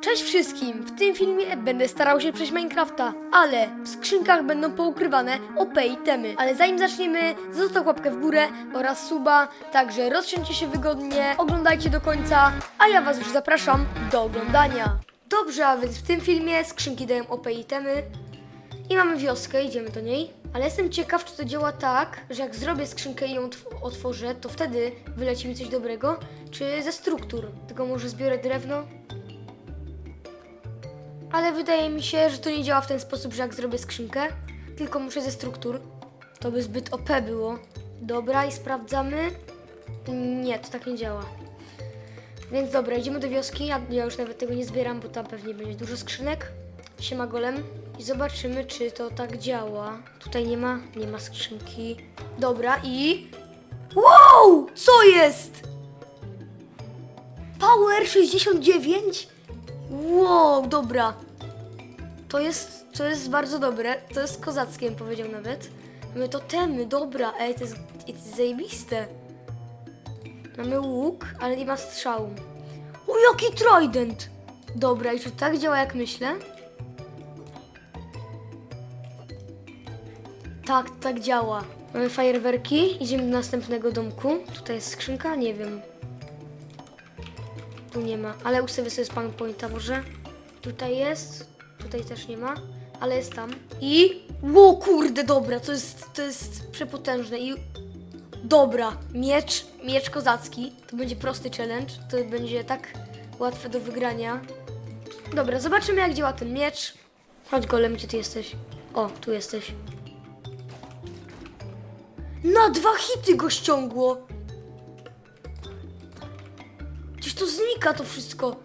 Cześć wszystkim! W tym filmie będę starał się przejść Minecrafta, ale w skrzynkach będą poukrywane OP i temy. Ale zanim zaczniemy, zostaw łapkę w górę oraz suba, także rozsiądźcie się wygodnie, oglądajcie do końca, a ja was już zapraszam do oglądania. Dobrze, a więc w tym filmie skrzynki dają OP i temy i mamy wioskę, idziemy do niej. Ale jestem ciekaw, czy to działa tak, że jak zrobię skrzynkę i ją otw- otworzę, to wtedy wyleci mi coś dobrego, czy ze struktur. Tylko może zbiorę drewno, ale wydaje mi się, że to nie działa w ten sposób, że jak zrobię skrzynkę, tylko muszę ze struktur. To by zbyt OP było. Dobra, i sprawdzamy. Nie, to tak nie działa. Więc dobra, idziemy do wioski. Ja, ja już nawet tego nie zbieram, bo tam pewnie będzie dużo skrzynek. Siema golem. I zobaczymy, czy to tak działa. Tutaj nie ma, nie ma skrzynki. Dobra, i... Wow! Co jest? Power 69? Wow, dobra. To jest, to jest bardzo dobre. To jest kozackie, bym powiedział nawet. Mamy totemy, dobra. Ej, to jest, jest zajebiste. Mamy łuk, ale nie ma strzału. O, jaki trident! Dobra, i czy tak działa, jak myślę? Tak, tak działa. Mamy fajerwerki, idziemy do następnego domku. Tutaj jest skrzynka, nie wiem. Tu nie ma, ale ustawię sobie spawn pointa może. Tutaj jest, tutaj też nie ma, ale jest tam. I... Ło kurde, dobra, to jest, to jest przepotężne i... Dobra, miecz, miecz kozacki. To będzie prosty challenge, to będzie tak łatwe do wygrania. Dobra, zobaczymy jak działa ten miecz. Chodź golem, gdzie ty jesteś? O, tu jesteś. Na dwa hity go ściągło! To znika to wszystko.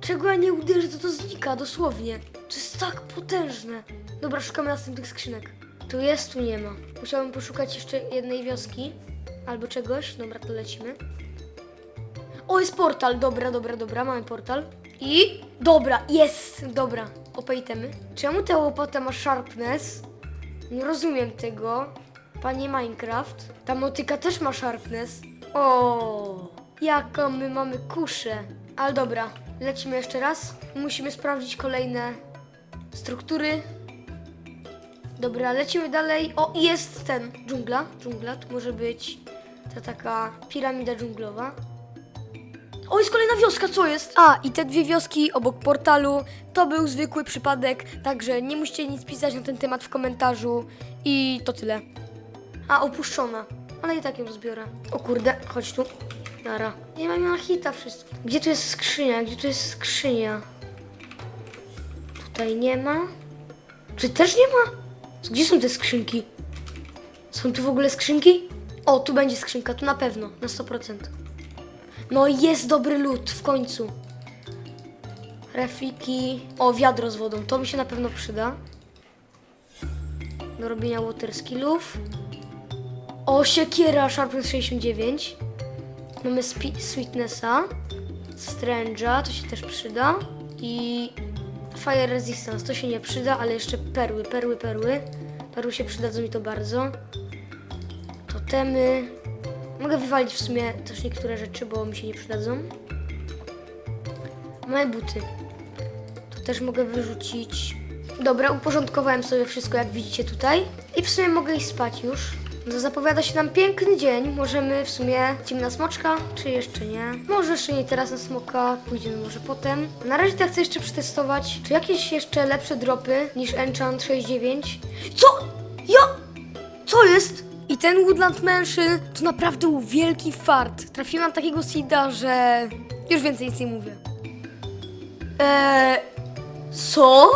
Czego ja nie uderzę, to to znika, dosłownie. To jest tak potężne. Dobra, szukamy następnych skrzynek. Tu jest, tu nie ma. Musiałbym poszukać jeszcze jednej wioski. Albo czegoś. Dobra, to lecimy. O, jest portal. Dobra, dobra, dobra, mamy portal. I... Dobra, jest! Dobra, opejtemy. Czemu ta łopata ma sharpness? Nie rozumiem tego. Panie Minecraft. Ta motyka też ma sharpness. O, jaką my mamy kuszę. Ale dobra, lecimy jeszcze raz. Musimy sprawdzić kolejne struktury. Dobra, lecimy dalej. O, jest ten. Dżungla. Dżungla, tu może być ta taka piramida dżunglowa. O, jest kolejna wioska, co jest? A, i te dwie wioski obok portalu to był zwykły przypadek, także nie musicie nic pisać na ten temat w komentarzu i to tyle. A, opuszczona, ale i tak ją zbiorę. O kurde, chodź tu. Nara. Nie mam na hita wszystko. Gdzie tu jest skrzynia? Gdzie tu jest skrzynia? Tutaj nie ma. Czy też nie ma? Gdzie są te skrzynki? Są tu w ogóle skrzynki? O, tu będzie skrzynka, tu na pewno, na 100%. No jest dobry lód, w końcu. Refiki. O, wiadro z wodą, to mi się na pewno przyda. Do robienia water skillów. O, siekiera Sharpness 69. Mamy Sweetnessa. Strange'a, to się też przyda. I Fire Resistance, to się nie przyda, ale jeszcze perły, perły, perły. Perły się przydadzą mi to bardzo. Totemy. Mogę wywalić w sumie też niektóre rzeczy, bo mi się nie przydadzą. Moje buty. To też mogę wyrzucić. Dobra, uporządkowałem sobie wszystko, jak widzicie tutaj. I w sumie mogę iść spać już. No, zapowiada się nam piękny dzień. Możemy w sumie idziemy na smoczka, czy jeszcze nie? Może jeszcze nie teraz na smoka, pójdziemy może potem. Na razie tak chcę jeszcze przetestować, czy jakieś jeszcze lepsze dropy niż Enchant 69. Co? Ja? Co jest? I ten Woodland Mansion to naprawdę był wielki fart. Trafiłam takiego seeda, że już więcej nic nie mówię. Eee, co?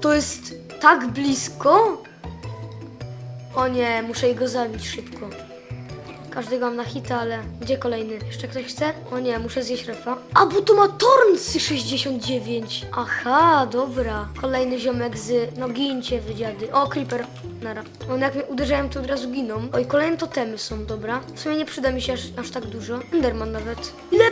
To jest tak blisko? O nie, muszę go zabić szybko. Każdego mam na hita, ale gdzie kolejny? Jeszcze ktoś chce? O nie, muszę zjeść refa. A, bo to ma Tornsy 69. Aha, dobra. Kolejny ziomek z... No gincie, wydziady. O, Creeper. Nara. On jak mnie uderzają, to od razu giną. Oj, kolejne totemy są, dobra. W sumie nie przyda mi się aż, aż tak dużo. Enderman nawet. Ile?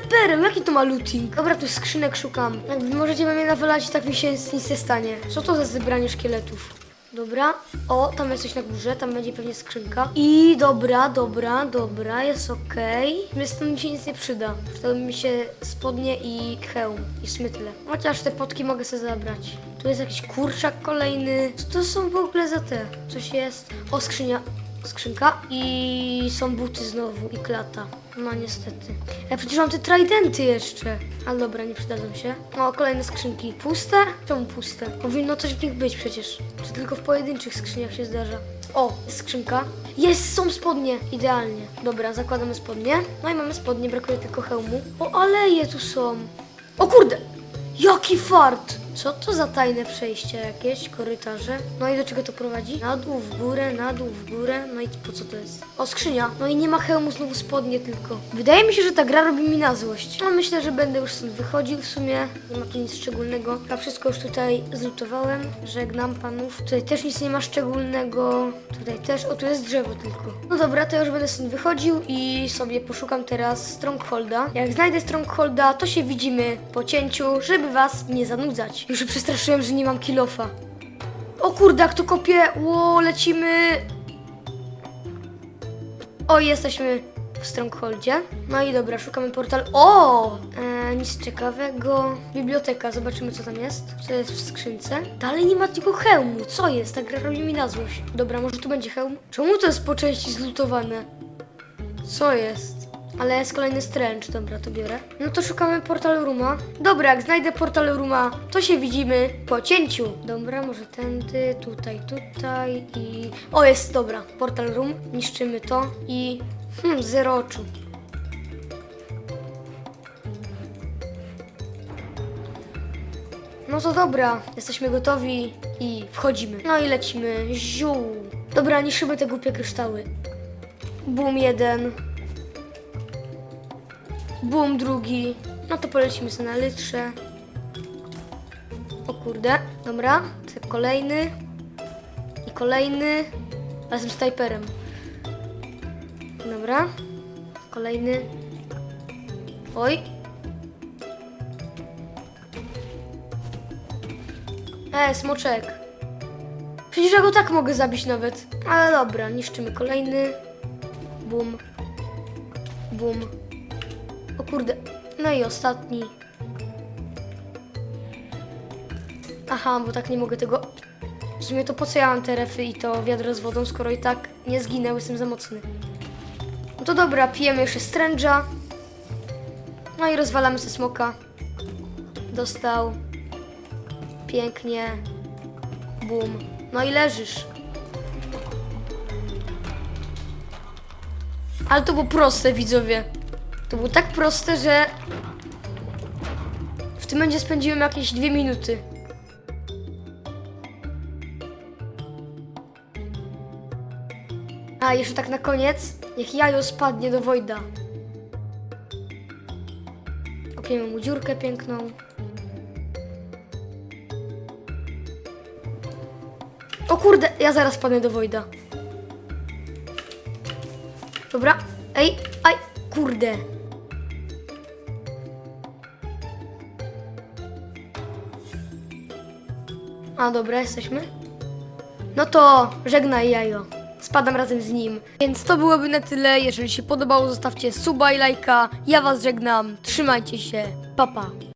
Jaki to ma looting? Dobra, tu skrzynek szukam. Jak możecie mnie nawalać, tak mi się nic nie stanie. Co to za zebranie szkieletów? Dobra. O, tam jest coś na górze, tam będzie pewnie skrzynka. I dobra, dobra, dobra, jest okej. Okay. Stąd mi się nic nie przyda. Przydały mi się spodnie i hełm. I tyle. Chociaż te potki mogę sobie zabrać. Tu jest jakiś kurczak kolejny. Co to są w ogóle za te? Coś jest. O, skrzynia. Skrzynka. I są buty znowu i klata. No niestety. Ja przecież mam te tridenty jeszcze. Ale dobra, nie przydadzą się. O, kolejne skrzynki. Puste? Czemu puste? Powinno coś w nich być przecież. Czy tylko w pojedynczych skrzyniach się zdarza? O, jest skrzynka. Jest, są spodnie. Idealnie. Dobra, zakładamy spodnie. No i mamy spodnie, brakuje tylko hełmu. O, aleje tu są. O kurde! Jaki fart! Co to za tajne przejście jakieś, korytarze? No i do czego to prowadzi? Na dół, w górę, na dół, w górę. No i po co to jest? O, skrzynia. No i nie ma hełmu, znowu spodnie tylko. Wydaje mi się, że ta gra robi mi na złość. No myślę, że będę już stąd wychodził w sumie. Nie ma tu nic szczególnego. Ja wszystko już tutaj zlutowałem. Żegnam panów. Tutaj też nic nie ma szczególnego. Tutaj też. O, tu jest drzewo tylko. No dobra, to już będę stąd wychodził i sobie poszukam teraz Strongholda. Jak znajdę Strongholda, to się widzimy po cięciu, żeby was nie zanudzać. Już się przestraszyłem, że nie mam kilofa. O kurde, jak kopie! Ło, lecimy! O, jesteśmy w Strongholdzie. No i dobra, szukamy portal. O! E, nic ciekawego. Biblioteka, zobaczymy co tam jest. Co jest w skrzynce. Dalej nie ma tylko hełmu. Co jest? Ta gra robi mi na złość. Dobra, może tu będzie hełm? Czemu to jest po części zlutowane? Co jest? Ale jest kolejny stręcz, dobra, to biorę. No to szukamy portal rooma. Dobra, jak znajdę portal rooma, to się widzimy po cięciu. Dobra, może tędy, tutaj, tutaj i... O, jest, dobra, portal room. Niszczymy to i... Hmm, zero oczu. No to dobra, jesteśmy gotowi i wchodzimy. No i lecimy. Ziu. Dobra, niszczymy te głupie kryształy. Boom jeden. Boom drugi. No to polecimy sobie na litrze. O kurde. Dobra, kolejny. I kolejny. Razem z tajperem. Dobra. Kolejny. Oj. E, smoczek. Przecież ja go tak mogę zabić nawet. Ale dobra, niszczymy kolejny. Bum. Bum. Kurde. No i ostatni. Aha, bo tak nie mogę tego... W sumie to po co ja mam te refy i to wiadro z wodą, skoro i tak nie zginę, bo jestem za mocny. No to dobra, pijemy jeszcze stręża. No i rozwalamy sobie smoka. Dostał. Pięknie. Bum. No i leżysz. Ale to było proste, widzowie. To było tak proste, że w tym będzie spędziłem jakieś dwie minuty. A jeszcze tak na koniec, niech jajo spadnie do Wojda. Kopiemy mu dziurkę piękną. O kurde, ja zaraz padnę do Wojda. Dobra, ej, aj, kurde. A dobra, jesteśmy. No to żegnaj jajo. Spadam razem z nim. Więc to byłoby na tyle. Jeżeli się podobało, zostawcie suba i lajka. Ja was żegnam. Trzymajcie się. Pa pa.